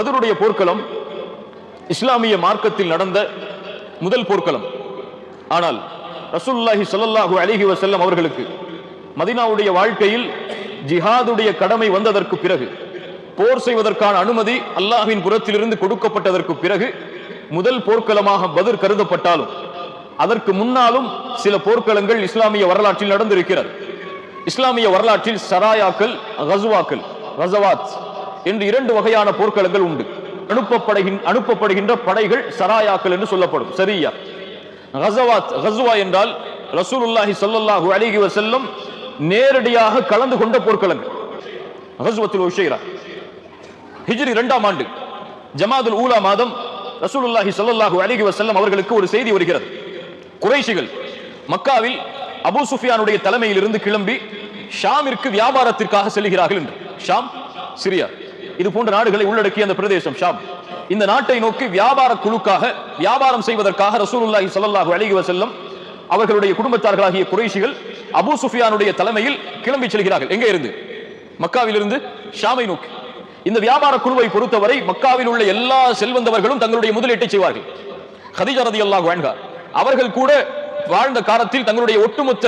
பதருடைய போர்க்களம் இஸ்லாமிய மார்க்கத்தில் நடந்த முதல் போர்க்களம். ஆனால் ரசூல்லாஹி ஸல்லல்லாஹு அலிஹி வசல்லம் அவர்களுக்கு மதீனாவுடைய வாழ்க்கையில் ஜிஹாதுடைய கடமை வந்ததற்கு பிறகு போர் செய்வதற்கான அனுமதி அல்லாஹின் புறத்திலிருந்து கொடுக்கப்பட்டதற்கு பிறகு முதல் போர்க்களமாக பதில் கருதப்பட்டாலும் அதற்கு முன்னாலும் சில போர்க்களங்கள் இஸ்லாமிய வரலாற்றில் நடந்திருக்கிறது. இஸ்லாமிய வரலாற்றில் சராயாக்கள் கசுவாக்கள் ரசவாத் என்று இரண்டு வகையான போர்க்களங்கள் உண்டு. அனுப்பப்படுகின்ற அனுப்பப்படுகின்ற படைகள் சராயாக்கள் என்று சொல்லப்படும். சரியா? ஹசவாத் ஹசுவா என்றால் ரசூலுல்லாஹி ஸல்லல்லாஹு அலைஹி வசல்லம் நேரடியாக கலந்து கொண்ட போர்க்களங்கள். ஹசுவத்தில் உஷைரா. ஹிஜ்ரி இரண்டாம் ஆண்டு. ஜமாதுல் ஊலா மாதம் ரசூலுல்லாஹி சல்லல்லாஹு அலைஹி வசல்லம் அவர்களுக்கு ஒரு செய்தி வருகிறது. குறைஷிகள் மக்காவில் அபு சுஃபியானுடைய தலைமையில் இருந்து கிளம்பி ஷாமிற்கு வியாபாரத்திற்காக செல்கிறார்கள் என்று. Sham Syria. இது போன்ற நாடுகளை உள்ளடக்கிய அந்த பிரதேசம் ஷாம். இந்த நாட்டை நோக்கி வியாபார குழுக்காக வியாபாரம் செய்வதற்காக ரசூலுல்லாஹி சல்லாஹூ அழகி வசல்லம் அவர்களுடைய குடும்பத்தார்களாகிய குறைஷிகள் அபு சுஃபியானுடைய தலைமையில் கிளம்பி செல்கிறார்கள். எங்கே இருந்து? மக்காவிலிருந்து ஷாமை நோக்கி. இந்த வியாபார குழுவை பொறுத்தவரை மக்காவில் உள்ள எல்லா செல்வந்தவர்களும் தங்களுடைய முதலீட்டை செய்வார்கள். ஹதீஜா ரதியல்லாஹு வேண்கார் அவர்கள் கூட வாழ்ந்த காலத்தில் தங்களுடைய ஒட்டுமொத்த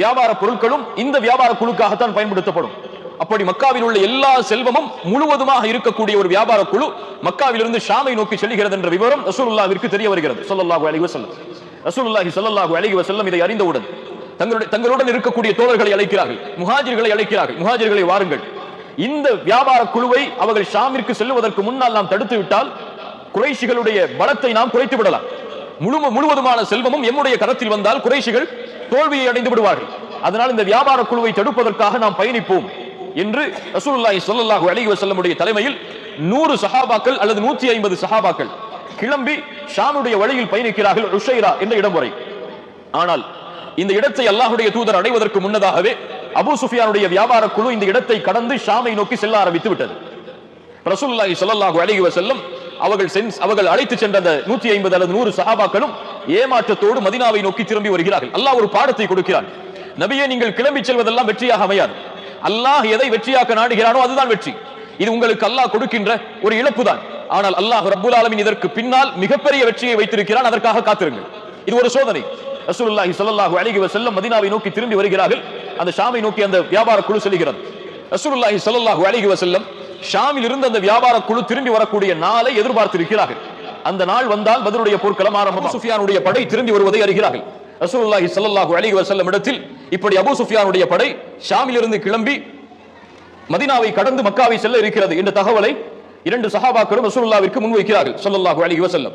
வியாபார பொருட்களும் இந்த வியாபார குழுக்காகத்தான் பயன்படுத்தப்படும். அப்படி மக்காவில் உள்ள எல்லா செல்வமும் முழுவதுமாக இருக்கக்கூடிய ஒரு வியாபார குழு மக்காவிலிருந்து ஷாமை நோக்கி செல்கிறது என்ற விவரம் ரசூலுல்லாவிற்கு தெரிய வருகிறது. சொல்லல்லாஹு அலைஹி வஸல்லம். ரசூலுல்லாஹி ஸல்லல்லாஹு அலைஹி வஸல்லம் இதை அறிந்தவுடன் தங்களுடைய தங்களுடன் இருக்கக்கூடிய தோழர்களை அழைக்கிறார்கள் முஹாஜிர்களை அழைக்கிறார்கள் முஹாஜிர்களை வாருங்கள். இந்த வியாபார குழுவை அவர்கள் ஷாமிற்கு செல்லுவதற்கு முன்னால் நாம் தடுத்து விட்டால் குறைஷிகளுடைய பலத்தை நாம் குறைத்து விடலாம். முழு முழுவதுமான செல்வமும் எம்முடைய கரத்தில் வந்தால் குறைஷிகள் தோல்வியை அடைந்து விடுவார்கள். அதனால் இந்த வியாபார குழுவை தடுப்பதற்காக நாம் பயணிப்போம். என்று ரசூலுல்லாஹி ஸல்லல்லாஹு அலைஹி வஸல்லமுடைய தலைமையில் நூறு சஹாபாக்கள் அல்லது நூத்தி ஐம்பது சஹாபாக்கள் கிளம்பி ஷாமுடைய வழியில் பயணிக்கிறார்கள் ருஷைரா என்ற இடம் வரை. ஆனால் இந்த இடத்தை அல்லாஹ்வுடைய தூதர் அடைவதற்கு முன்னதாகவே அபூ சுஃபியானுடைய வியாபார குழு இந்த இடத்தை கடந்து ஷாமை நோக்கி செல்ல ஆரம்பித்து விட்டது. ரசூலுல்லாஹி ஸல்லல்லாஹு அலைஹி வஸல்லம் அவர்கள் சென்ஸ் அவர்கள் அழைத்து சென்ற அந்த 150 அல்லது நூறு சஹாபாக்களும் ஏமாற்றத்தோடு மதினாவை நோக்கி திரும்பி வருகிறார்கள். அல்லாஹ் ஒரு பாடத்தை கொடுக்கிறான். நபியே நீங்கள் கிளம்பி செல்வதெல்லாம் வெற்றியாக அமையாது. அல்லாஹ் எதை வெற்றியாக்க நாடுகிறானோ அதுதான் வெற்றி. இது உங்களுக்கு அல்லாஹ் கொடுக்கின்ற ஒரு இழப்பு தான் ஆனால் அல்லாஹ் ரபுல் ஆலமின் இதற்கு பின்னால் மிகப்பெரிய வெற்றியை வைத்திருக்கிறான். அதற்காக காத்திருங்கள். இது ஒரு சோதனை. ரசூலுல்லாஹி ஸல்லல்லாஹு அலைஹி வஸல்லம் மதீனாவை நோக்கி திரும்பி வருகிறார்கள். அந்த ஷாமை நோக்கி அந்த வியாபார குழு செல்கிறது. ரசூலுல்லாஹி ஸல்லல்லாஹு அலைஹி வஸல்லம் ஷாமில் இருந்து அந்த வியாபார குழு திரும்பி வரக்கூடிய நாளை எதிர்பார்த்திருக்கிறார்கள். அந்த நாள் வந்தால் பதிலுடைய போர்க்களம் ஆரம்பம் சுஃபியானுடைய படை திரும்பி வருவதை அறிகிறார்கள். ரசூலுல்லாஹி ஸல்லல்லாஹு அலைஹி வஸல்லம் இடத்தில் இப்படி அபூ சுஃபியானுடைய படை ஷாமிலிருந்து கிளம்பி மதீனாவை கடந்து மக்காவை செல்ல இருக்கிறது என்ற தகவலை இரண்டு சஹாபாக்களும் ரசூலுல்லாவிற்கு முன்வைக்கிறார்கள் ஸல்லல்லாஹு அலைஹி வஸல்லம்.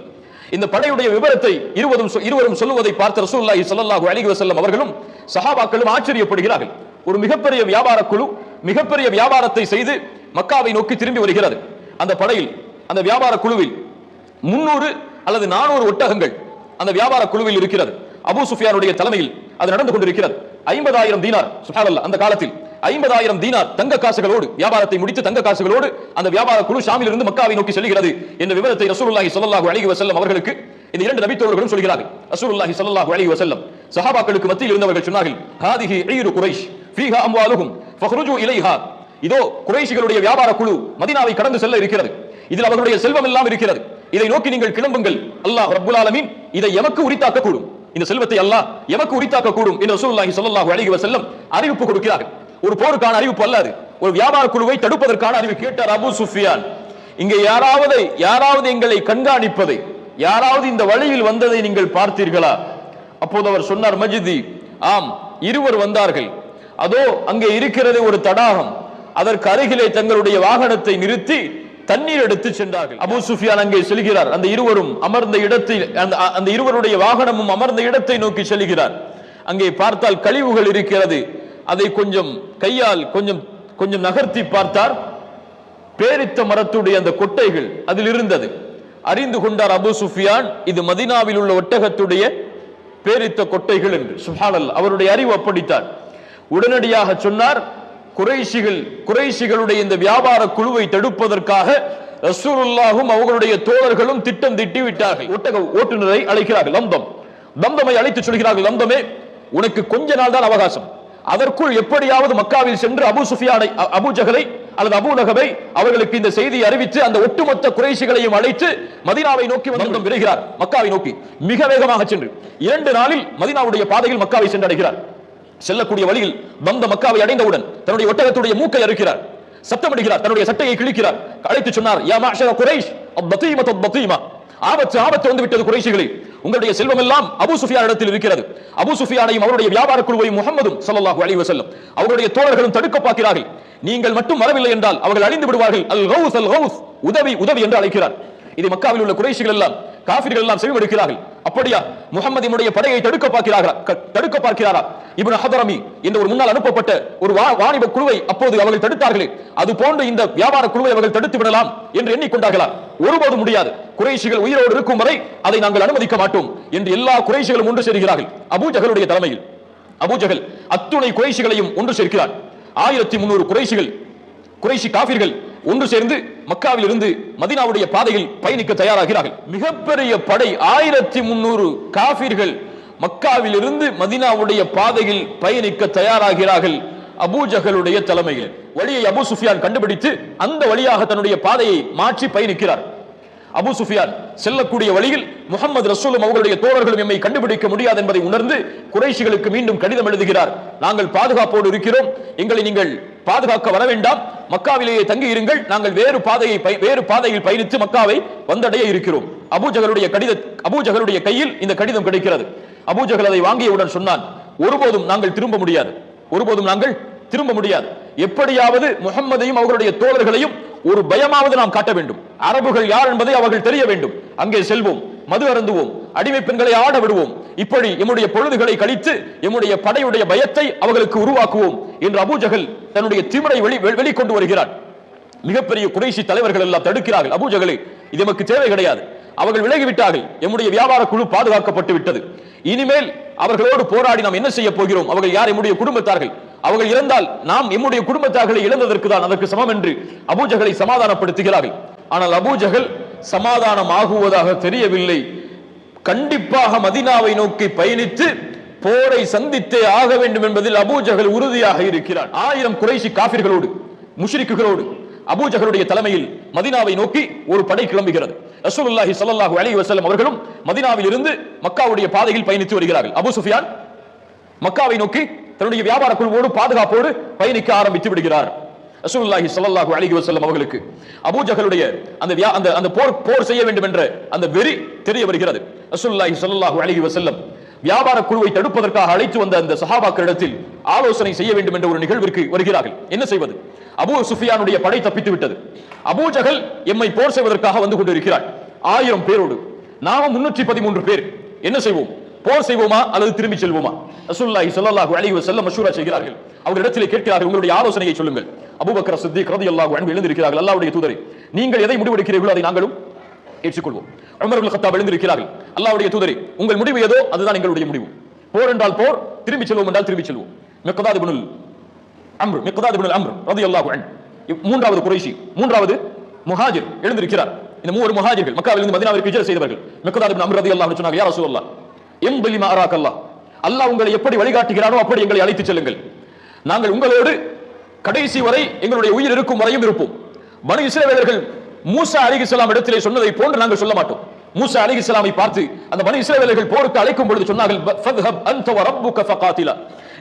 இந்த படையுடைய விவரத்தை இருவரும் சொ- இருவரும் சொல்லுவதை பார்த்த ரசூலுல்லாஹி ஸல்லல்லாஹு அலைஹி வஸல்லம் அவர்களும் சஹாபாக்களும் ஆச்சரியப்படுகிறார்கள். ஒரு மிகப்பெரிய வியாபார குழு மிகப்பெரிய வியாபாரத்தை செய்து மக்காவை நோக்கி திரும்பி வருகிறது. அந்த படையில் அந்த வியாபார குழுவில் முன்னூறு அல்லது நானூறு ஒட்டகங்கள் அந்த வியாபார குழுவில் இருக்கிறது. அபு சுஃபியானுடைய தலைமையில் அது நடந்து கொண்டிருக்கிறது. ஐம்பதாயிரம் தீனார் சுப்ஹானல்லாஹ் அந்த காலத்தில் ஐம்பதாயிரம் தீனார் தங்க காசுகளோடு வியாபாரத்தை முடித்து தங்க காசுகளோடு அந்த வியாபார குழு ஷாமில் இருந்து மக்காவை நோக்கி செல்கிறது என்ற விவரத்தை ரசூலுல்லாஹி ஸல்லல்லாஹு அலைஹி வசல்லம் அவர்களுக்கு இந்த இரண்டு நபித்தோழர்களும் சொல்கிறார்கள். ரசூலுல்லாஹி ஸல்லல்லாஹு அலைஹி வசல்லம் சஹாபாக்களுக்கு மத்தியில் இருந்தவர்கள் சொன்னார்கள் ஹாதிஹி ஈரு குரைஷ் ஃபீஹா அம்வாலுஹும் ஃபஹ்ருஜு இலைஹா. இதோ குறைஷிகளுடைய வியாபார குழு மதினாவை கடந்து செல்ல இருக்கிறது. இதில் அவர்களுடைய செல்வம் எல்லாம் இருக்கிறது. இதை நோக்கி நீங்கள் கிளம்புங்கள். அல்லாஹ் ரப்புல் ஆலமீன் இதை எமக்கு உரித்தாக்க கூடும். இந்த செல்வத்தை அல்லாஹ் எமக்கு உரித்தாக்க கூடும் என்று ரசூலுல்லாஹி ஸல்லல்லாஹு அலைஹி வஸல்லம் அறிவிப்பு கொடுக்கிறார்கள். ஒரு போருக்கான அறிவிப்பு அல்லாது ஒரு வியாபார குழுவை தடுப்பதற்கான அறிவிப்பு கேட்டார் அபு சுஃபியான். இங்கே யாராவது யாராவது எங்களை கண்காணிப்பதை யாராவது இந்த வழியில் வந்ததை நீங்கள் பார்த்தீர்களா? அப்போது அவர் சொன்னார் மஜிதி ஆம் இருவர் வந்தார்கள். அதோ அங்கே இருக்கிறது ஒரு தடாகம். அதற்கு அருகிலே தங்களுடைய வாகனத்தை நிறுத்தி தண்ணீர் எடுத்து சென்றார்கள். அபு சுஃபியான் அங்கே செல்கிறார். அந்த இருவரும் அமர்ந்த இடத்தில் அந்த இருவருடைய வாகனமும் அமர்ந்த இடத்தை நோக்கி செல்கிறார். அங்கே பார்த்தால் கழிவுகள் இருக்கிறது. அதை கொஞ்சம் கையால் கொஞ்சம் கொஞ்சம் நகர்த்தி பார்த்தார். பேரித்த மரத்துடைய அந்த கொட்டைகள் அதில் இருந்தது. அறிந்து கொண்டார் அபு சுஃபியான் இது மதீனாவில் உள்ள ஒட்டகத்துடைய பேரித்த கொட்டைகள் என்று. சுஹானல் அவருடைய அறிவு அப்படித்தான். உடனடியாக சொன்னார் குறைஷிகள் குறைஷிகளுடைய இந்த வியாபார குழுவை தடுப்பதற்காக ரசூலுல்லாஹும் அவர்களுடைய தோழர்களும் திட்டம் திட்டி விட்டார்கள். ஒட்டக ஓட்டுநரை அழைக்கிறார்கள். லம்தம் தம்தமை அழைத்து சொல்கிறார்கள். லம்தமே உனக்கு கொஞ்ச நாள் தான் அவகாசம். அதற்குள் எப்படியாவது மக்காவில் சென்று அபு சுஃபியானை அபு ஜகலை அல்லது அபு நகவை அவர்களுக்கு இந்த செய்தியை அறிவித்து அந்த ஒட்டுமொத்த குறைஷிகளையும் அழைத்து மதீனாவை நோக்கி வந்து விரைகிறார் மக்காவை நோக்கி மிக வேகமாக சென்று. இரண்டு நாளில் மதினாவுடைய பாதையில் மக்காவை சென்றடைகிறார். செல்லக்கூடிய வழியில் வந்த மக்காவை அடைந்தவுடன் தன்னுடைய ஒட்டகத்துடைய மூக்கை அறுக்கிறார். சத்தமிடுகிறார் தன்னுடைய சட்டையை கிழிக்கிறார். அழைத்து சொன்னார் யா மாஷர குரைஷ் ஆபத்து ஆபத்து வந்து விட்டது குறைஷிகளே. உங்களுடைய செல்வம் எல்லாம் அபு சுஃபியா இடத்தில் இருக்கிறது. அபு சுஃபியானையும் அவருடைய வியாபார குழுவையும் முகமதும் சல்லாஹூ அலி வசல்லம் அவருடைய தோழர்களும் தடுக்க பார்க்கிறார்கள் நீங்கள் மட்டும் வரவில்லை என்றால் அவர்கள் அழிந்து விடுவார்கள். அல் ஹவுஸ் அல் ஹவுஸ் உதவி உதவி என்று அழைக்கிறார். இது மக்காவில் உள்ள குறைஷிகள் எல்லாம் காபிர்கள் எல்லாம் செவிமடுக்கிறார்கள். அப்படியா? முகமதினுடைய படையை தடுக்க பார்க்கிறார்களா? தடுக்க பார்க்கிறாரா? இப்னு ஹதரமி என்ற ஒரு முன்னால் அனுப்பப்பட்ட ஒரு வா- வாணிப குழுவை அப்போது அவர்கள் தடுத்தார்களே. அது போன்று இந்த வியாபார குழுவை அவர்கள் தடுத்து விடலாம் என்று எண்ணிக்கொண்டார்களா? ஒருபோதும் முடியாது. குறைஷிகள் உயிரோடு இருக்கும் வரை அதை நாங்கள் அனுமதிக்க மாட்டோம் என்று எல்லா குறைஷிகளும் ஒன்று சேர்கிறார்கள். அபூஜகளுடைய தலைமையில். அபூஜகல் அத்துணை குறைஷிகளையும் ஒன்று சேர்க்கிறார். ஆயிரத்தி முன்னூறு குறைஷிகள் குறைஷி காபிர்கள் ஒன்று சேர்ந்து மக்காவில் இருந்து மதீனாவுடைய பாதையில் பயணிக்க தயாராகிறார்கள். மிகப்பெரிய படை ஆயிரத்தி முன்னூறு காபிர்கள் மக்காவில் இருந்து மதீனாவுடைய பாதையில் பயணிக்க தயாராகிறார்கள் அபூஜகளுடைய தலைமையில். வழியை அபு சுஃபியான் கண்டுபிடித்து அந்த வழியாக தன்னுடைய பாதையை மாற்றி பயணிக்கிறார். அபு சுஃபியான் செல்லக்கூடிய வழியில் முகமது ரசூலும் அவர்களுடைய தோழர்களும் எம்மை கண்டுபிடிக்க முடியாது என்பதை உணர்ந்து குறைஷிகளுக்கு மீண்டும் கடிதம் எழுதுகிறார். நாங்கள் பாதுகாப்போடு இருக்கிறோம். எங்களை நீங்கள் பாதுகாக்க வர வேண்டாம் மக்காவிலேயே தங்கி இருங்கள் நாங்கள் வேறு பாதையை வேறு பாதையில் பயணித்து மக்காவை வந்தடைய இருக்கிறோம். அபூஜகருடைய கடித அபூஜகருடைய கையில் இந்த கடிதம் கிடைக்கிறது. அபூஜகல் அதை வாங்கியவுடன் சொன்னான் ஒருபோதும் நாங்கள் திரும்ப முடியாது. ஒருபோதும் நாங்கள் திரும்ப முடியாது. எப்படியாவது முகம்மதையும் அவர்களுடைய தோழர்களையும் ஒரு பயமாவது நாம் காட்ட வேண்டும். அரபுகள் யார் என்பதை அவர்கள் தெரிய வேண்டும். அங்கே செல்வோம் மது அருந்துவோம் அடிமை பெண்களை ஆட விடுவோம். இப்படி எம்முடைய பொழுதுகளை கழித்து எம்முடைய படையுடைய பயத்தை அவர்களுக்கு உருவாக்குவோம் என்று அபூஜகல் தன்னுடைய திமிரை வெளி வெளி- வெளிக்கொண்டு வருகிறார் மிகப்பெரிய குடைசி தலைவர்கள் எல்லாம் தடுக்கிறார்கள். அபூஜகளை இது நமக்கு தேவை கிடையாது. அவர்கள் விலகிவிட்டார்கள். எம்முடைய வியாபார குழு பாதுகாக்கப்பட்டு விட்டது. இனிமேல் அவர்களோடு போராடி நாம் என்ன செய்ய போகிறோம்? அவர்கள் யார்? எம்முடைய குடும்பத்தார்கள். அவர்கள் இறந்தால் நாம் எம்முடைய குடும்பத்தார்களை இழந்ததற்கு தான் அதற்கு சமம் என்று அபூஜகளை சமாதானப்படுத்துகிறார்கள். ஆனால் அபூஜகல் சமாதானம் ஆகுவதாக தெரியவில்லை. கண்டிப்பாக மதீனாவை நோக்கி பயணித்து போரை சந்தித்தே ஆக வேண்டும் என்பதில் அபூஜகல் உறுதியாக இருக்கிறார். ஆயிரம் குறைசி காபிர்களோடு முஷ்ரிக்குகளோடு அபூஜகருடைய தலைமையில் மதீனாவை நோக்கி ஒரு படை கிளம்புகிறது. ரசூலுல்லாஹி ஸல்லல்லாஹு அலைஹி வஸல்லம் அவர்களும் மதினாவில் இருந்து மக்காவுடைய பாதையில் பயணித்து வருகிறார்கள். அபு சுஃபியான் மக்காவை நோக்கி தன்னுடைய வியாபார குழுவோடு பாதுகாப்போடு பயணிக்க ஆரம்பித்து விடுகிறார். ரசூலுல்லாஹி ஸல்லல்லாஹு அலைஹி வஸல்லம் அவர்களுக்கு அபூஜகருடைய அந்த வியா- அந்த அந்த போர் போர் செய்ய வேண்டும் என்ற அந்த வெறி தெரிய வருகிறது. ரசூலுல்லாஹி ஸல்லல்லாஹு அலைஹி வஸல்லம் வியாபார குழுவை தடுப்பதற்காக அழைத்து வந்த அந்த சஹாபாக்களிடத்தில் ஆலோசனை செய்ய வேண்டும் என்ற ஒரு நிகழ்விற்கு வருகிறார்கள். என்ன செய்வது? அபூ சுஃபியானுடைய படை தப்பித்து விட்டது அபூஜகல் எம்மை போர் செய்வதற்காக வந்து கொண்டிருக்கிறார். ஆயிரம் பேரோடு. நாம முன்னூற்றி பதிமூன்று பேர். என்ன செய்வோம்? போர் செய்வோமா அல்லது திரும்பி செல்வோமா? ரசூல்லாஹி ஸல்லல்லாஹு அலைஹி வஸல்லம் மஷூரா செய்கிறார்கள். அவர்களிடத்திலே கேட்கிறார்கள் உங்களுடைய ஆலோசனையை சொல்லுங்கள். அபூபக்கர் சித்திக் ரலியல்லாஹு அன்ஹு எழுந்திருக்கிறார்கள் அல்லாஹ்வுடைய தூதரே. நீங்கள் எதை முடிவெடுக்கிறீர்களோ அதை நாங்களும் ஏற்றுக்கொள்வோம். உமர் இப்னு கத்தாப் எழுந்திருக்கிறார்கள். அல்லாவுடைய தூதரே உங்கள் முடிவு ஏதோ அதுதான் எங்களுடைய முடிவு. போர் என்றால் போர் திரும்பி செல்வோம் என்றால் திரும்பி செல்வோம். மிக்தாத் பினுல் அம்ரு மிக்தாத் பினுல் அம்ரு ரதி அல்லாஹு அன் மூன்றாவது குறைசி மூன்றாவது முஹாஜிர் எழுந்திருக்கிறார். இந்த மூவர் முஹாஜிர்கள் மக்காவிலிருந்து மதினாவிற்கு ஹிஜ்ரத் செய்தவர்கள். மிக்தாத் இப்னு அம்ரு ரலியல்லாஹு அன்ஹு சொன்னாங்க யா ரசூலல்லாஹ் எம்பலி மா அராக் அல்லாஹ் அல்லாஹ் உங்களை எப்படி வழிகாட்டுகிறானோ அப்படி எங்களை அழைத்துச் செல்லுங்கள். நாங்கள் உங்களோடு கடைசி வரை எங்களுடைய உயிர் இருக்கும் வரையும் இருப்போம். மனு இஸ்ரேவேலர்கள் மூசா அலிகிஸ்லாம் இடத்திலே சொன்னதை போன்று நாங்கள் சொல்ல மாட்டோம். மூசா அலிகிஸ்லாமை பார்த்து அந்த மனு இஸ்ரவேலர்கள் போருக்கு அழைக்கும் பொழுது சொன்னார்கள்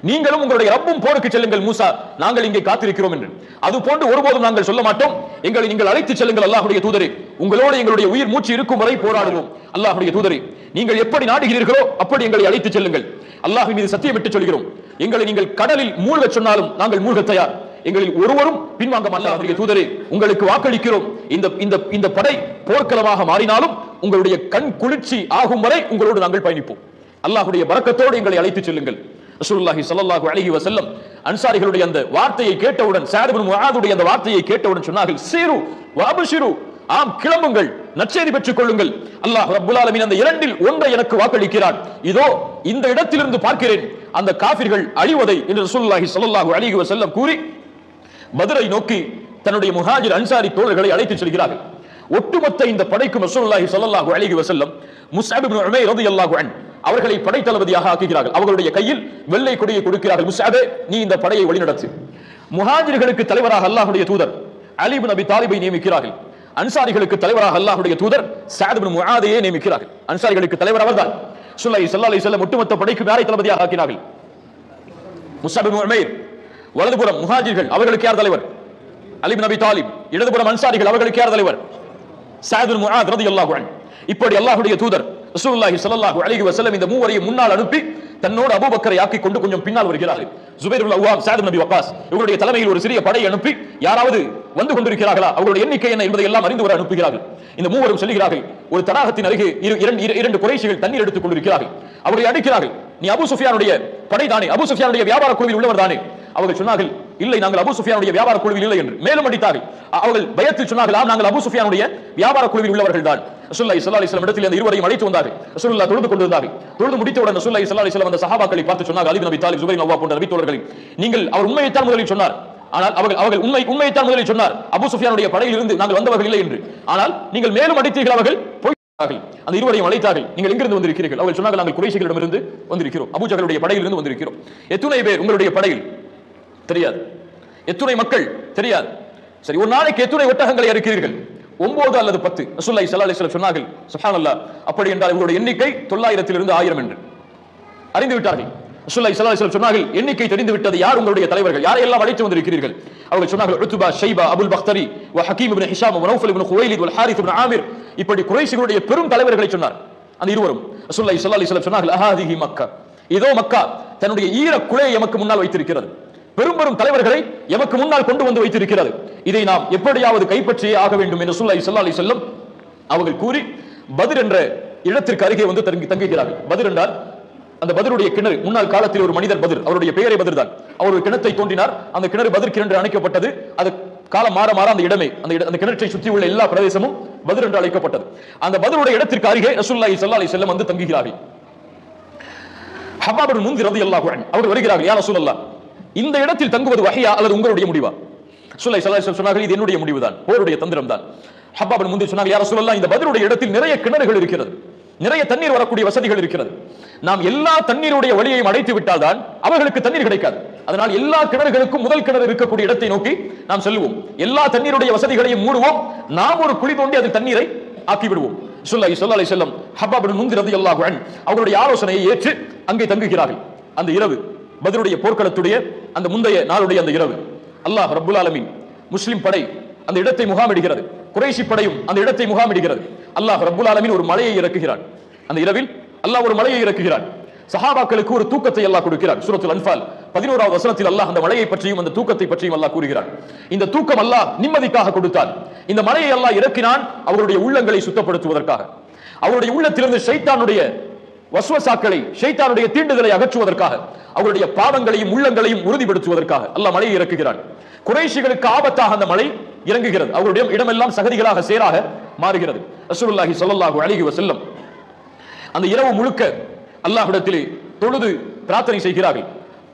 நீங்களும் உங்களுடைய ரப்பும் போருக்கு செல்லுங்கள் மூசா நாங்கள் இங்கே காத்திருக்கிறோம் என்று. அது போன்று ஒருபோதும் நாங்கள் சொல்ல மாட்டோம். எங்களை நீங்கள் அழைத்து செல்லுங்கள் அல்லாஹுடைய தூதரே. உங்களோடு எங்களுடைய உயிர் மூச்சு இருக்கும் வரை போராடுவோம். அல்லாஹுடைய தூதரே நீங்கள் எப்படி நாடுகிறீர்களோ அப்படி எங்களை அழைத்து செல்லுங்கள். அல்லாஹ் மீது சத்தியமிட்டு சொல்கிறோம். எங்களை நீங்கள் கடலில் மூழ்கச் சொன்னாலும் நாங்கள் மூழ்க தயார். எங்களில் ஒருவரும் பின்வாங்க மாட்டாருடைய தூதரே உங்களுக்கு வாக்களிக்கிறோம். இந்த இந்த இந்த படை போர்க்களமாக மாறினாலும் உங்களுடைய கண் குளிர்ச்சி ஆகும் வரை உங்களோடு நாங்கள் பயணிப்போம். அல்லாஹுடைய பரக்கத்தோடு எங்களை அழைத்துச் செல்லுங்கள். ரசூலுல்லாஹி ஸல்லல்லாஹு அலைஹி வஸல்லம் அன்சாரிகளுடைய அந்த வார்த்தையை கேட்டவுடன் சாத் இப்னு முஆதுடைய அந்த வார்த்தையை கேட்டவுடன் சொன்னார்கள் சீரு வஅப்ஷிரு ஆம் கிளம்புங்கள் நற்செய்தி பெற்றுக் கொள்ளுங்கள். அல்லாஹ் ரப்புல் ஆலமீன் அந்த இரண்டில் ஒன்றை எனக்கு வாக்களிக்கிறார். இதோ இந்த இடத்திலிருந்து பார்க்கிறேன். அந்த காஃபிர்கள் அழிவதை என்று ரசூலுல்லாஹி ஸல்லல்லாஹு அலைஹி வஸல்லம் கூறி பத்ரை நோக்கி தன்னுடைய முஹாஜிர் அன்சாரி தோழர்களை அழைத்துச் செல்கிறார்கள். ஒட்டுமொத்த இந்த படைக்கும் ரசூலுல்லாஹி ஸல்லல்லாஹு அலைஹி வஸல்லம் முஸ்அப் இப்னு உமைர் ரலியல்லாஹு அன் அவர்களை படை தளபதியாக ஆக்குகிறார்கள். அவர்களுடைய கையில் வெள்ளை கொடியை கொடுக்கிறார்கள். முஸ்அபே நீ இந்த படையை வழிநடத்து. முஹாஜிர்களுக்கு தலைவராக அல்லாஹ்வுடைய தூதர் அலி இப்னு அபி தாலிபை நியமிக்கிறார்கள். அன்சாரிகளுக்கு தலைவராக அல்லாஹ்வுடைய தூதர் சஅத் இப்னு முஆதையே நியமிக்கிறார்கள். அன்சாரிகளுக்கு தலைவர் அவர்தான். ஸல்லல்லாஹு அலைஹி வஸல்லம் ஒட்டுமொத்த படைக்கு யாரை தளபதியாக ஆக்கினார்கள். முஸ்அப் இப்னு உமைர் வலதுபுறம் முஹாஜிர்கள் அவர்களுக்கு யார் தலைவர்? அலிப் நபி தாலிப் இடதுபுறம் அன்சாரிகள் அவர்களுக்கு யார் தலைவர்? சஅத் இப்னு ரதி அல்லாஹு இப்படி அல்லாஹுடைய தூதர் ரசூலுல்லாஹி ஸல்லல்லாஹு அலைஹி வஸல்லம் இந்த மூவரையும் முன்னால் அனுப்பி தன்னோடு அபூபக்கரை ஆக்கி கொண்டு கொஞ்சம் பின்னால் வருகிறார்கள் ஜுபைர் இப்னு அவ்வாம் சஅத் நபி வக்காஸ் இவருடைய தலைமையில் ஒரு சிறிய படை அனுப்பி யாராவது வந்து கொண்டிருக்கிறார்களா? அவருடைய எண்ணிக்கை என்ன என்பதை எல்லாம் அறிந்து வர அனுப்புகிறார்கள். இந்த மூவரும் சொல்லுகிறார்கள் ஒரு தடாகத்தின் அருகே இரு- இரண்டு இரு- இரண்டு குறைசிகள் தண்ணீர் எடுத்துக் கொண்டிருக்கிறார்கள். அவர்களை அடிக்கிறார்கள். நீ அபு சுஃபியானுடைய படை தானே அபு சுஃபியானுடைய வியாபார குழுவில் உள்ளவர் தானே அவர்கள் சொன்னார்கள் இல்லை நாங்கள் அபு சுஃபியானுடைய வியாபார குழுவில் இல்லை என்று. மேலும் அடித்தார்கள். அவர்கள் பயத்தில் சொன்னார்கள் ஆம் நாங்கள் அபு சுஃபியானுடைய வியாபார குழுவில் உள்ளவர்கள் தான் ரசூலுல்லாஹி ஸல்லல்லாஹு அலைஹி இடத்தில் அந்த இருவரையும் அழைத்து வந்தார்கள். ரசூலுல்லாஹ் தொழுது கொண்டிருந்தார்கள். தொழுது முடித்தவுடன் ரசூலுல்லாஹி ஸல்லல்லாஹு அலைஹி அந்த சஹாபாக்களை பார்த்து சொன்னார்கள் அலி பின் அபி தாலிப் ஜுபைர் நவ்வா போன்ற நபி தோழர்களை நீங்கள் அவர் உண்மையைத்தான் முதலில் சொன்னார். ஆனால் அவர்கள் அவர்கள் உண்மை உண்மையைத்தான் முதலில் சொன்னார். அபு சுஃபியானுடைய படையில் இருந்து நாங்கள் வந்தவர்கள் இல்லை என்று. ஆனால் நீங்கள் மேலும் அடித்தீர்கள் அவர்கள் அந்த இருவரையும் அழைத்தார்கள். நீங்கள் எங்கிருந்து வந்திருக்கிறீர்கள்? அவர்கள் சொன்னார்கள் நாங்கள் குறைசிகளிடமிருந்து வந்திருக்கிறோம். அபூஜகளுடைய படையிலிருந்து வந்திருக்கிறோம். எத்தனை பேர் உங்களுடைய படையில்? தெரியாது. எத்துணை மக்கள் தெரியாது. சரி ஒரு நாளைக்கு எத்துணை ஒட்டகங்களை இருக்கிறீர்கள் ஒன்பது அல்லது பத்து? ரசூலுல்லாஹி சல்லா அலிஸ்லம் சொன்னார்கள் சுஹான் அல்லா அப்படி என்றால் இவருடைய எண்ணிக்கை தொள்ளாயிரத்திலிருந்து ஆயிரம் என்று. அறிந்து விட்டார்கள். ரசூலுல்லாஹி சல்லா அலிஸ்லம் சொன்னார்கள் எண்ணிக்கை தெரிந்து விட்டது யார் உங்களுடைய தலைவர்கள்? யாரையெல்லாம் அழைத்து வந்திருக்கிறீர்கள்? அவர்கள் சொன்னார்கள் உத்துபா ஷைபா அபுல் பக்தரி வ ஹக்கீம் இப்னு ஹிஷாம் வ நௌஃபல் இப்னு குவைலித் வல் ஹாரித் இப்னு ஆமிர். இப்படி குறைஷிகளுடைய பெரும் தலைவர்களை சொன்னார். அந்த இருவரும் ரசூலுல்லாஹி சல்லா அலிஸ்லம் சொன்னார்கள் அஹாதிஹி மக்கா. இதோ மக்கா தன்னுடைய ஈர குலையை எமக்கு முன்னால் வைத்திருக்கிறது. பெரும் பெரும் தலைவர்களை எமக்கு முன்னால் கொண்டு வந்து வைத்திருக்கிறது. இதை நாம் எப்படியாவது கைப்பற்றியே ஆக வேண்டும் என்று ரசூலுல்லாஹி சொல்லா அலி செல்லும் அவர்கள் கூறி பதிர் என்ற இடத்திற்கு அருகே வந்து தங்கி தங்குகிறார்கள். பதிர் என்றால் அந்த பதிலுடைய கிணறு முன்னாள் காலத்தில் ஒரு மனிதர் பதில் அவருடைய பெயரை பதில் தான். அவர் ஒரு கிணத்தை தோன்றினார் அந்த கிணறு பதில் கிணறு அணைக்கப்பட்டது. அது காலம் மாற மாற அந்த இடமே அந்த அந்த கிணற்றை சுற்றி உள்ள எல்லா பிரதேசமும் பதில் என்று அழைக்கப்பட்டது. அந்த பதிலுடைய இடத்திற்கு அருகே ரசூல்லாஹி ஸல்லல்லாஹு அலைஹி வஸல்லம் வந்து தங்குகிறார்கள். ஹப்பாப் இப்னு முன்திர் ரலியல்லாஹு அன்ஹு அவர் வருகிறார்கள் யா ரசூலல்லாஹ் இந்த இடத்தில் தங்குவது வகையா அல்லது உங்களுடைய முடிவா? சுலை ஸல்லல்லாஹு சொன்னார்கள் இது என்னுடைய முடிவு தான் போருடைய தந்திரம் தான் ஹப்பாபன் முந்தி சொன்னாங்க யா சொல்லலாம் இந்த பதிலுடைய இடத்தில் நிறைய கிணறுகள் இருக்கிறது நிறைய தண்ணீர் வரக்கூடிய வசதிகள் இருக்கிறது. நாம் எல்லா தண்ணீருடைய வழியையும் அடைத்து விட்டால் தான் அவர்களுக்கு தண்ணீர் கிடைக்காது. அதனால் எல்லா கிணறுகளுக்கும் முதல் கிணறு இருக்கக்கூடிய இடத்தை நோக்கி நாம் செல்வோம். எல்லா தண்ணீருடைய வசதிகளையும் மூடுவோம். நாம் ஒரு குழி தோண்டி அதில் தண்ணீரை ஆக்கி விடுவோம் ஸல்லல்லாஹு ஸல்லல்லாஹு அலைஹி ஹப்பாபின் முந்திரது எல்லா அவருடைய ஆலோசனையை ஏற்று அங்கே தங்குகிறார்கள். அந்த இரவு பதிலுடைய போர்க்களத்துடைய அந்த முந்தைய நாளுடைய அந்த இரவு. அல்லாஹ் ரபுல் ஆலமின் முஸ்லிம் படை அந்த இடத்தை முகாமிடுகிறது. குறைசி படையும் அந்த இடத்தை முகாமிடுகிறது. அல்லாஹ் ரபுல் ஆலமின் ஒரு மலையை இறக்குகிறான். அந்த இரவில் அல்லாஹ் ஒரு மலையை இறக்குகிறான். சஹாபாக்களுக்கு ஒரு தூக்கத்தை அல்லாஹ் கொடுக்கிறார் சூரத்துல் அன்பால் பதினோராவது வசனத்தில் அல்லாஹ் அந்த மலையை பற்றியும் அந்த தூக்கத்தை பற்றியும் அல்லாஹ் கூறுகிறார் இந்த தூக்கம் அல்லாஹ் நிம்மதிக்காக கொடுத்தான். இந்த மலையை அல்லாஹ் இறக்கினான் அவருடைய உள்ளங்களை சுத்தப்படுத்துவதற்காக. அவருடைய உள்ளத்திலிருந்து ஷைத்தானுடைய வஸ்வசாக்களை ஷைத்தானுடைய தீண்டுதலை அகற்றுவதற்காக அவருடைய பாவங்களையும் உள்ளங்களையும் உறுதிப்படுத்துவதற்காக அல்லாஹ் மலையை இறக்குகிறான். குறைஷிகளுக்கு ஆபத்தாக அந்த மழை இறங்குகிறது. அவருடைய இடமெல்லாம் சகதிகளாக சேராக மாறுகிறது. ரசூலுல்லாஹி ஸல்லல்லாஹு அழகி வசல்லம் அந்த இரவு முழுக்க அல்லாஹிடத்திலே தொழுது பிரார்த்தனை செய்கிறார்கள்.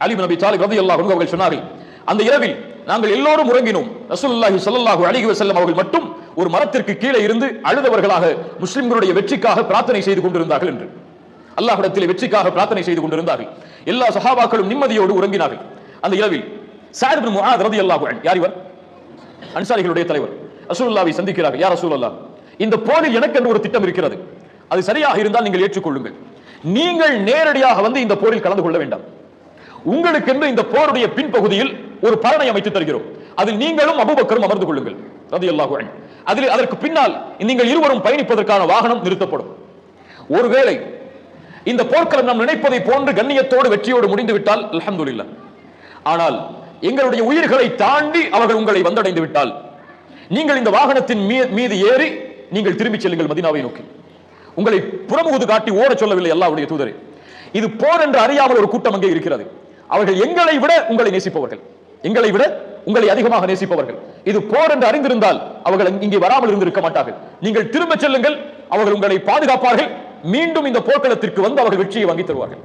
அலி நபி அபி தாலிப் ரலியல்லாஹு அன்ஹு அவர்கள் சொன்னார்கள் அந்த இரவில் நாங்கள் எல்லோரும் உறங்கினோம். ரசூலுல்லாஹி ஸல்லல்லாஹு அலைஹி வஸல்லம் அவர்கள் மட்டும் ஒரு மரத்திற்கு கீழே இருந்து அழுதவர்களாக முஸ்லிம்களுடைய வெற்றிக்காக பிரார்த்தனை செய்து கொண்டிருந்தார்கள் என்று. அல்லாஹிடத்தில் வெற்றிக்காக பிரார்த்தனை செய்து கொண்டிருந்தார்கள். எல்லா சஹாபாக்களும் நிம்மதியோடு உறங்கினார்கள். அந்த இரவில் சாத் இப்னு ரதி ரலியல்லாஹு அன்ஹு யார் இவர்? அன்சாரிகளுடைய தலைவர். ரசூலுல்லாவை சந்திக்கிறார்கள். யார் ரசூலுல்லாஹ் இந்த போரில் எனக்கு என்று ஒரு திட்டம் இருக்கிறது. அது சரியாக இருந்தால் நீங்கள் ஏற்றுக்கொள்ளுங்கள். நீங்கள் நேரடியாக வந்து இந்த போரில் கலந்து கொள்ள வேண்டாம். உங்களுக்கென்று இந்த போருடைய பின்பகுதியில் ஒரு பலனை அமைத்து தருகிறோம். அதில் நீங்களும் அபுபக்கரும் அமர்ந்து கொள்ளுங்கள். ரதி அல்லாஹு அதில் அதற்கு பின்னால் நீங்கள் இருவரும் பயணிப்பதற்கான வாகனம் நிறுத்தப்படும். ஒருவேளை இந்த போர்க்களம் நாம் நினைப்பதை போன்று கண்ணியத்தோடு வெற்றியோடு முடிந்து விட்டால் அல்ஹம்துலில்லாஹ் ஆனால் எங்களுடைய உயிர்களை தாண்டி அவர்கள் உங்களை வந்தடைந்து விட்டால் நீங்கள் இந்த வாகனத்தின் மீது ஏறி நீங்கள் திரும்பிச் செல்லுங்கள் மதீனாவை நோக்கி. உங்களை புறமுகுது காட்டி ஓடச் சொல்லவில்லை எல்லாவுடைய தூதரே. இது போர் என்று அறியாமல் ஒரு கூட்டம் அங்கே இருக்கிறது. அவர்கள் எங்களை விட உங்களை நேசிப்பவர்கள். எங்களை விட உங்களை அதிகமாக நேசிப்பவர்கள். இது போர் என்று அறிந்திருந்தால் அவர்கள் இங்கே வராமல் இருந்திருக்க மாட்டார்கள். நீங்கள் திரும்பச் செல்லுங்கள். அவர்கள் உங்களை பாதுகாப்பார்கள். மீண்டும் இந்த போர்க்களத்திற்கு வந்து அவர்கள் வெற்றியை வாங்கி தருவார்கள்.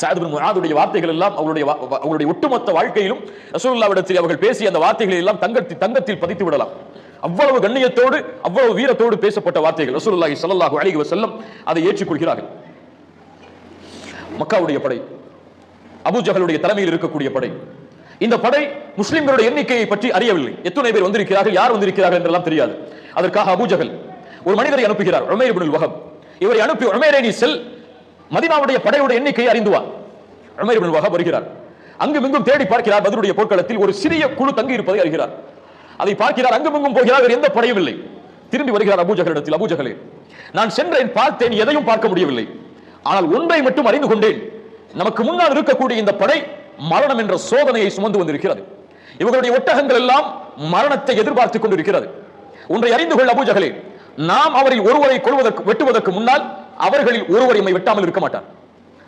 சாதுபின் முனாதுடைய வார்த்தைகள் எல்லாம் அவருடைய அவருடைய ஒட்டுமொத்த வாழ்க்கையிலும் ரசூல்லாவிடத்தில் அவர்கள் பேசிய அந்த வார்த்தைகளை எல்லாம் தங்கத்தில் தங்கத்தில் பதித்து விடலாம். அவ்வளவு கண்ணியத்தோடு அவ்வளவு வீரத்தோடு பேசப்பட்ட வார்த்தைகள் ரசூலுல்லாஹி ஸல்லல்லாஹு அலைஹி வஸல்லம் அதை ஏற்றுக்கொள்கிறார்கள். மக்காவுடைய படை அபுஜகலுடைய தலைமையில் இருக்கக்கூடிய படை இந்த படை முஸ்லிம்களுடைய எண்ணிக்கையை பற்றி அறியவில்லை. எத்தனை பேர் வந்திருக்கிறார்கள் யார் வந்திருக்கிறார்கள் என்றெல்லாம் தெரியாது. அதற்காக அபூஜகல் ஒரு மனிதரை அனுப்புகிறார் உமேர் இப்னுல் வஹப். இவரை அனுப்பி உமேரே நீ செல். மதினாவுடைய படையுடைய எண்ணிக்கையை அறிந்து உமேர் இப்னு வஹப் வருகிறார். அங்கும் இங்கும் தேடி பார்க்கிறார் பதிலுடைய போர்க்களத்தில் ஒரு சிறிய குழு தங்கி இருப்பதை அறிகிறார். அதை பார்க்கிறார் அங்கும் இங்கும் போகிறார் வேறு எந்த படையும் இல்லை திரும்பி வருகிறார் அபூஜகரிடத்தில் அபூஜகலே நான் சென்றேன் பார்த்தேன் எதையும் பார்க்க முடியவில்லை. ஆனால் ஒன்றை மட்டும் அறிந்து கொண்டேன். நமக்கு முன்னால் இருக்கக்கூடிய இந்த படை மரணம் என்ற சோதனையை சுமந்து வந்திருக்கிறது. இவர்களுடைய ஒட்டகங்கள் எல்லாம் மரணத்தை எதிர்பார்த்துக் கொண்டிருக்கிறது. ஒன்றை அறிந்து கொள்ள அபூஜகலே நாம் அவரில் ஒருவரை கொள்வதற்கு வெட்டுவதற்கு முன்னால் அவர்களில் ஒருவர் எம்மை வெட்டாமல் இருக்க மாட்டார்.